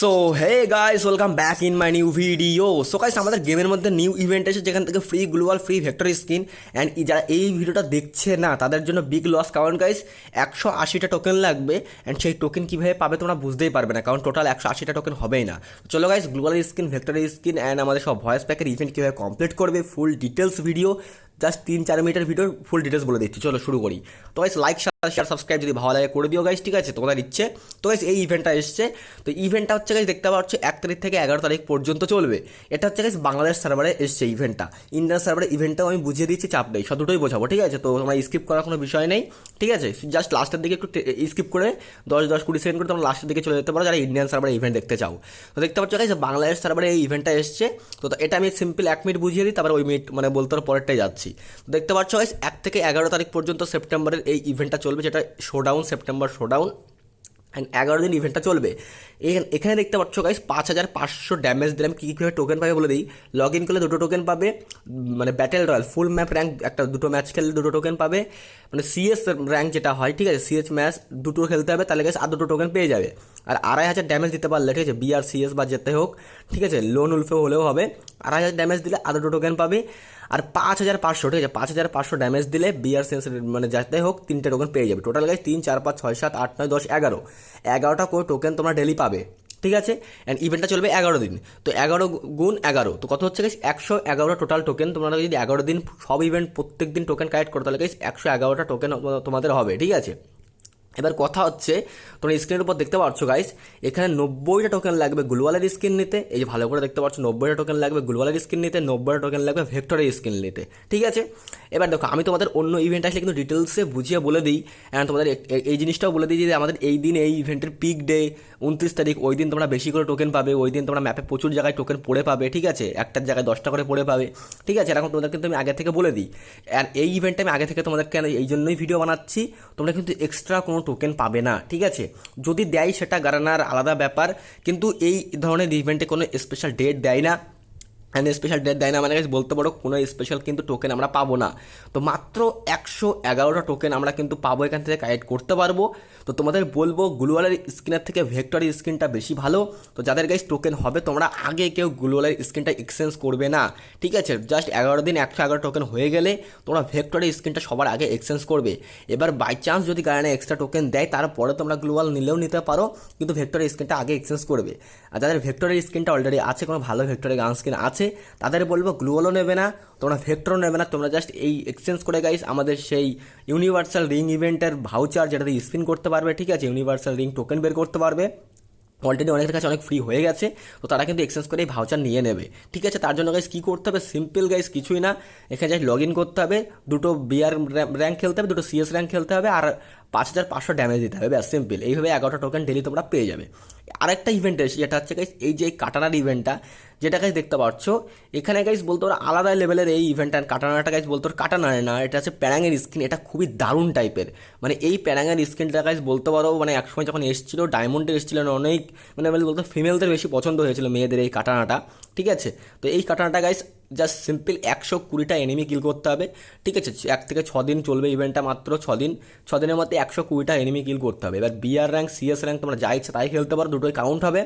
So hey guys welcome back in my new video so guys আমাদের গেমের মধ্যে new event এসে যেখান থেকে free global free vector skin and যারা এই ভিডিওটা দেখছে না, তাদের জন্য বিগ লস কারণ গাইস একশো আশিটা টোকেন লাগবে। অ্যান্ড সেই টোকেন কীভাবে পাবে তোমরা বুঝতেই পারবে না, কারণ টোটাল একশো আশিটা টোকেন হবেই না। চলো guys global skin vector skin and আমাদের সব ভয়েস প্যাকের ইভেন্ট কীভাবে কমপ্লিট করবে ফুল ডিটেলস ভিডিও জাস্ট তিন, চার মিনিটের ভিডিও ফুল ডিটেলস বলে দিচ্ছি। চলো, শুরু করি। তো গাইস লাইক শেয়ার সাবস্ক্রাইব যদি ভালো লাগে করে দিও গাইস ঠিক আছে? তোমাদের ইচ্ছে। তো গাইস এই ইভেন্টটা এসছে। তো ইভেন্টটা হচ্ছে গাইস দেখতে পাচ্ছ, এক তারিখ থেকে এগারো তারিখ পর্যন্ত চলবে। এটা হচ্ছে গাইস বাংলাদেশ সার্ভারে এসছে ইভেন্টটা ইন্ডিয়ান সার্ভারে ইভেন্টটাও আমি বুঝিয়ে দিচ্ছি চাপ নেই। সব দুটোই বোঝাবো, ঠিক আছে? তো তোমরা স্কিপ করার কোনো বিষয় নেই, ঠিক আছে? জাস্ট লাস্টের দিকে একটু স্কিপ করে দশ দশ, কুড়ি সেকেন্ড করে তোমরা লাস্টের দিকে চলে যেতে পারো, যারা ইন্ডিয়ান সার্ভারে ইভেন্ট দেখতে চাও। তো দেখতে পাচ্ছ গাইস বাংলাদেশ সার্ভারে এই ইভেন্টটা এসছে। তো এটা আমি সিম্পল এক মিনিট বুঝিয়ে দিই, তারপর ওই মিনিট মানে বলতে পারো পরেরটাই যাচ্ছি। দেখতে পাচ্ছ গাইস এক থেকে এগারো তারিখ পর্যন্ত সেপ্টেম্বরের এই ইভেন্টটা চলবে যেটা শোডাউন সেপ্টেম্বর শোডাউন অ্যান্ড এগারো দিন ইভেন্টটা চলবে। এখানে দেখতে পাচ্ছ গাইস পাঁচ হাজার পাঁচশো ড্যামেজ দিলাম কী, কীভাবে টোকেন পাবে বলে দিই? লগ ইন করলে দুটো টোকেন পাবে মানে battle royale full map rank একটা, দুটো ম্যাচ খেললে দুটো টোকেন পাবে। মানে সিএস র্যাঙ্ক যেটা হয়, ঠিক আছে সিএস ম্যাচ দুটো খেলতে হবে, তাহলে গাইস আর দুটো টোকেন পেয়ে যাবে। আর আড়াই হাজার ড্যামেজ দিতে পারলে, ঠিক আছে বিআর সিএস বা যেতে হোক, ঠিক আছে লোন উলফে হলেও হবে। আড়াই হাজার ড্যামেজ দিলে আর দুটো টোকেন পাবে। আর পাঁচ হাজার পাঁচশো, ঠিক আছে? পাঁচ হাজার পাঁচশো ড্যামেজ দিলে বিয়ার সেন্স মানে যাতে হোক, তিনটে টোকেন পেয়ে যাবে। টোটাল গাইজ তিন, চার, পাঁচ, ছয়, সাত, আট, নয়, দশ, এগারো। এগারোটা করে টোকেন তোমরা ডেলি পাবে, ঠিক আছে? অ্যান্ড ইভেন্টটা চলবে এগারো দিন। তো এগারো গুণ এগারো, তো কত হচ্ছে গাইস একশো এগারোটা টোটাল টোকেন তোমরা যদি এগারো দিন সব ইভেন্ট প্রত্যেক দিন টোকেন কালেক্ট করো, তাহলে গাইস একশো এগারোটা টোকেন তোমাদের হবে, ঠিক আছে? এবার কথা হচ্ছে, তোমরা স্ক্রিনের উপর দেখতে পাচ্ছ গাইস এখানে নব্বইটা টোকেন লাগবে গ্লোয়ালের স্ক্রিন নিতে, এই যে ভালো করে দেখতে পাচ্ছ নব্বইটা টোকেন লাগবে গ্লোয়ালের স্ক্রিন নিতে, নব্বইটা টোকেন লাগবে ভেক্টরের স্ক্রিন নিতে, ঠিক আছে? এবার দেখো, আমি তোমাদের অন্য ইভেন্ট আসলে কিন্তু ডিটেলসে বুঝিয়ে বলে দিই অ্যান্ড তোমাদের এই জিনিসটাও বলে দিই যে আমাদের এই দিন এই ইভেন্টের পিক ডে উনত্রিশ তারিখ, ওই দিন তোমরা বেশি করে টোকেন পাবে, ওই দিন তোমরা ম্যাপে প্রচুর জায়গায় টোকেন পড়ে পাবে, ঠিক আছে? একটার জায়গায় দশটা করে পড়ে পাবে, ঠিক আছে? এরকম তোমাদের কিন্তু আমি আগে থেকে বলে দিই, আর এই ইভেন্টটা আমি আগে থেকে তোমাদেরকে এই জন্যই ভিডিও বানাচ্ছি, তোমরা কিন্তু এক্সট্রা কোনো টোকেন পাবে না, ঠিক আছে? যদি দেয় সেটা গারানার আলাদা ব্যাপার, কিন্তু এই ধরনের ইভেন্টে কোনো স্পেশাল ডেট দেয় না। অ্যান্ড স্পেশাল ডেট দেয় না মানে বলতে পারো, কোনো স্পেশাল কিন্তু টোকেন আমরা পাবো না। তো মাত্র একশো এগারোটা টোকেন আমরা কিন্তু পাবো, এখান থেকে কালেক্ট করতে পারব। তো তোমাদের বলব গ্লোয়ালের স্ক্রিনের থেকে ভেক্টর স্ক্রিনটা বেশি ভালো। তো যাদের গাইজ টোকেন হবে, তোমরা আগে কেউ গ্লোয়ালের স্ক্রিনটা এক্সচেঞ্জ করবে না। ঠিক আছে? জাস্ট এগারো দিন একশো এগারো টোকেন হয়ে গেলে তোমরা ভেক্টরের স্ক্রিনটা সবার আগে এক্সচেঞ্জ করবে। এবার বাই চান্স যদি কারণে এক্সট্রা টোকেন দেয়, তারপরে তোমরা গ্লোয়াল নিলেও নিতে পারো, কিন্তু ভেক্টরের স্ক্রিনটা আগে এক্সচেঞ্জ করবে। আর যাদের ভেক্টরের স্ক্রিনটা অলরেডি আছে, কোনো ভালো ভেক্টরের গান স্ক্রিন আছে তাদের বলব গ্লোয়ালও নেবে না, তোমরা ভেক্টরও নেবে না, তোমরা জাস্ট এই এক্সচেঞ্জ করে গাইস আমাদের সেই ইউনিভার্সাল রিং ইভেন্টের ভাউচার যেটাতে স্পিন করতে পারবে, ঠিক আছে? ইউনিভার্সাল রিং টোকেন বের করতে পারবে। অলরেডি অনেকের কাছে অনেক ফ্রি হয়ে গেছে, তো তারা কিন্তু এক্সচেঞ্জ করে এই ভাউচার নিয়ে নেবে। ঠিক আছে, তার জন্য গাইস কী করতে হবে? সিম্পল গাইস কিছুই না, এখানে জাস্ট লগ ইন করতে হবে, দুটো বিআর র্যাঙ্ক খেলতে হবে, দুটো সিএস র্যাঙ্ক খেলতে হবে, আর পাঁচ হাজার পাঁচশো ড্যামেজ দিতে হবে, ব্যাস সিম্পল এইভাবে এগারোটা টোকেন ডেলি তোমরা পেয়ে যাবে। আরেকটা ইভেন্ট এসে যেটা হচ্ছে গাইস এই যে কাটানার ইভেন্টটা যেটা গাইজ দেখতে পাচ্ছ, এখানে গাইস বলতো ওরা আলাদা লেভেলের এই ইভেন্ট আর কাটানাটা গাইজ বলতো কাটানার না এটা হচ্ছে প্যারাঙের স্কিন এটা খুবই দারুণ টাইপের মানে এই প্যারাঙের স্কিনটা গাইজ বলতে পারো মানে একসময় যখন এসেছিল ডায়মন্ডের এসেছিল অনেক মানে বলতো ফিমেলদের বেশি পছন্দ হয়েছিল মেয়েদের এই কাটানাটা ঠিক আছে? তো এই কাটানাটা গাইজ জাস্ট সিম্পল একশো কুড়িটা এনিমি কিল করতে হবে, ঠিক আছে? এক থেকে ছ দিন চলবে ইভেন্টটা মাত্র ছ দিন ছ দিনের মধ্যে একশো কুড়িটা এনিমি কিল করতে হবে। এবার বিআর র্যাঙ্ক সিএস র্যাঙ্ক তোমরা যা ইচ্ছে তাই খেলতে পারো, দুটোই কাউন্ট হবে।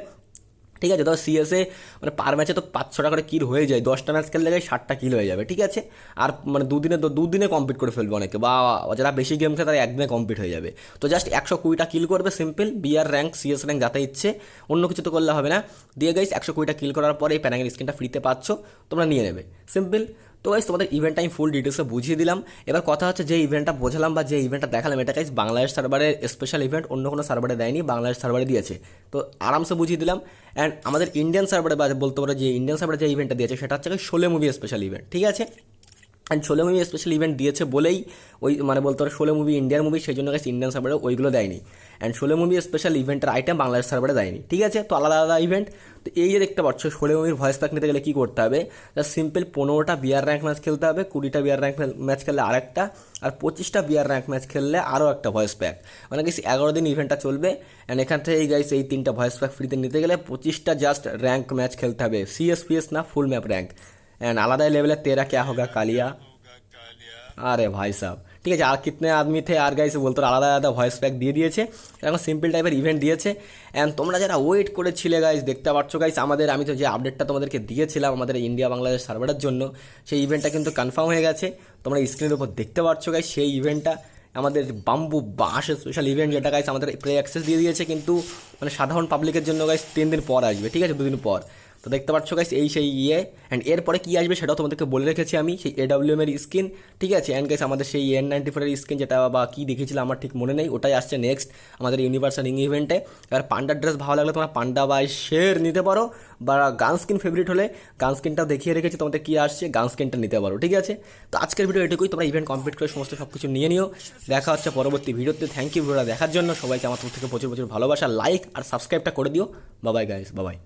ঠিক আছে, ধর সিএসএ মানে পার ম্যাচে তো পাঁচশো টাকা করে কিল হয়ে যায়। দশটা ম্যাচ খেললে ষাটটা কিল হয়ে যাবে, ঠিক আছে? আর মানে দুদিনে দুদিনে কমপ্লিট করে ফেলবে অনেকে। বা যারা বেশি গেম খেলে তারা একদিনে কমপ্লিট হয়ে যাবে। তো জাস্ট একশো কুড়িটা কিল করবে simple BR rank CS rank যাতে ইচ্ছে। অন্য কিছু তো করলে হবে না। দিয়ে গাইস একশো কুড়িটা কিল করার পরে এই প্যানাগের স্ক্রিনটা ফ্রিতে পাচ্ছ, তোমরা নিয়ে নেবে। সিম্পল তো গাইজ তোমাদের ইভেন্ট আমি ফুল ডিটেলসে বুঝিয়ে দিলাম। এবার কথা হচ্ছে যে ইভেন্টটা বোঝালাম বা যে ইভেন্টটা দেখালাম, এটা গাইজ বাংলাদেশ সার্ভারের স্পেশাল ইভেন্ট অন্য কোনো সার্ভারে দেয়নি, বাংলাদেশ সার্ভারে দিয়েছে। তো আরামসে বুঝিয়ে দিলাম। অ্যান্ড আমাদের ইন্ডিয়ান সার্ভারে বা বলতে পারো যে ইন্ডিয়ান সার্ভারে যে ইভেন্টটা দিয়েছে, সেটা হচ্ছে ষোলো মুভি স্পেশাল ইভেন্ট ঠিক আছে? অ্যান্ড ষোলো মুভি স্পেশাল ইভেন্ট দিয়েছে বলেই ওই মানে বলতে পারো ষোলো মুভি ইন্ডিয়ান মুভি সেই জন্য গেছে ইন্ডিয়ান সার্ভারে ওইগুলো দেয়নি। অ্যান্ড ষোলো মুভি স্পেশাল ইভেন্টের আইটেম বাংলাদেশ সার্ভারে দেয়নি। ঠিক আছে? তো আলাদা আলাদা ইভেন্ট তো এই যে দেখতে পাচ্ছ ষোলো মুভির ভয়েস প্যাক নিতে গেলে কী করতে হবে? জাস্ট সিম্পল পনেরোটা বিয়ার র্যাঙ্ক ম্যাচ খেলতে হবে, কুড়িটা বিয়ার র্যাঙ্ক ম্যাচ খেললে আরেকটা, আর পঁচিশটা বিয়ার র্যাঙ্ক ম্যাচ খেললে আরও একটা ভয়েস প্যাক মানে গেছি এগারো দিন ইভেন্টটা চলবে। অ্যান্ড এখান থেকে এই গাইস এই তিনটা ভয়েস প্যাক ফ্রিতে নিতে গেলে পঁচিশটা জাস্ট র্যাঙ্ক ম্যাচ খেলতে হবে। সিএসপিএস না ফুল ম্যাপ র্যাঙ্ক অ্যান্ড আলাদা লেভেলে তেরা ক্যা হোগা, কালিয়া? আরে ভাই সাহ ঠিক আছে, আর কিতনে আদমি থে, আর গাইস বলতো, আলাদা আলাদা ভয়েস প্যাক দিয়ে দিয়েছে। এখন সিম্পল টাইপের ইভেন্ট দিয়েছে। অ্যান্ড তোমরা যারা ওয়েট করেছিলে গাইস দেখতে পাচ্ছ গাইস আমাদের, আমি তো যে আপডেটটা তোমাদেরকে দিয়েছিলাম আমাদের ইন্ডিয়া বাংলাদেশ সার্ভারের জন্য, সেই ইভেন্টটা কিন্তু কনফার্ম হয়ে গেছে। তোমরা স্ক্রিনের উপর দেখতে পাচ্ছ গাইস সেই ইভেন্টটা আমাদের বাম্বু বাস স্পেশাল ইভেন্ট যেটা গাইস আমাদের প্রে অ্যাক্সেস দিয়ে দিয়েছে, কিন্তু মানে সাধারণ পাবলিকের জন্য গাইস তিন দিন পর আসবে, ঠিক আছে, দুদিন পর। তো দেখতে পাচ্ছ গাইস এই সেই ইয়ে। অ্যান্ড এরপরে কী আসবে সেটাও তোমাদেরকে বলে রেখেছি আমি, সেই এডাব্লিউএম এর স্কিন ঠিক আছে? অ্যান্ড গাইস আমাদের সেই এন নাইনটি ফোরের স্কিন যেটা বা কী দেখেছিলাম আমার ঠিক মনে নেই, ওটাই আসছে নেক্সট আমাদের ইউনিভার্সাল ইং ইভেন্টে এবার পান্ডার ড্রেস ভালো লাগলে তোমরা পান্ডা বা শের নিতে পারো, বা গান স্কিন ফেভারিট হলে গান স্কিনটাও দেখিয়ে রেখেছি, তোমাদের কী আসছে, গান স্কিনটা নিতে পারো, ঠিক আছে? তো আজকের ভিডিও এটুকুই, তোমরা ইভেন্ট কমপ্লিট করে সমস্ত সব কিছু নিয়ে নিও। দেখা হচ্ছে পরবর্তী ভিডিওতে থ্যাংক ইউ ভিডিওটা দেখার জন্য। সবাইকে আমার থেকে প্রচুর প্রচুর ভালোবাসা লাইক আর সাবস্ক্রাইবটা করে দিও। বাবাই গাইস বাবাই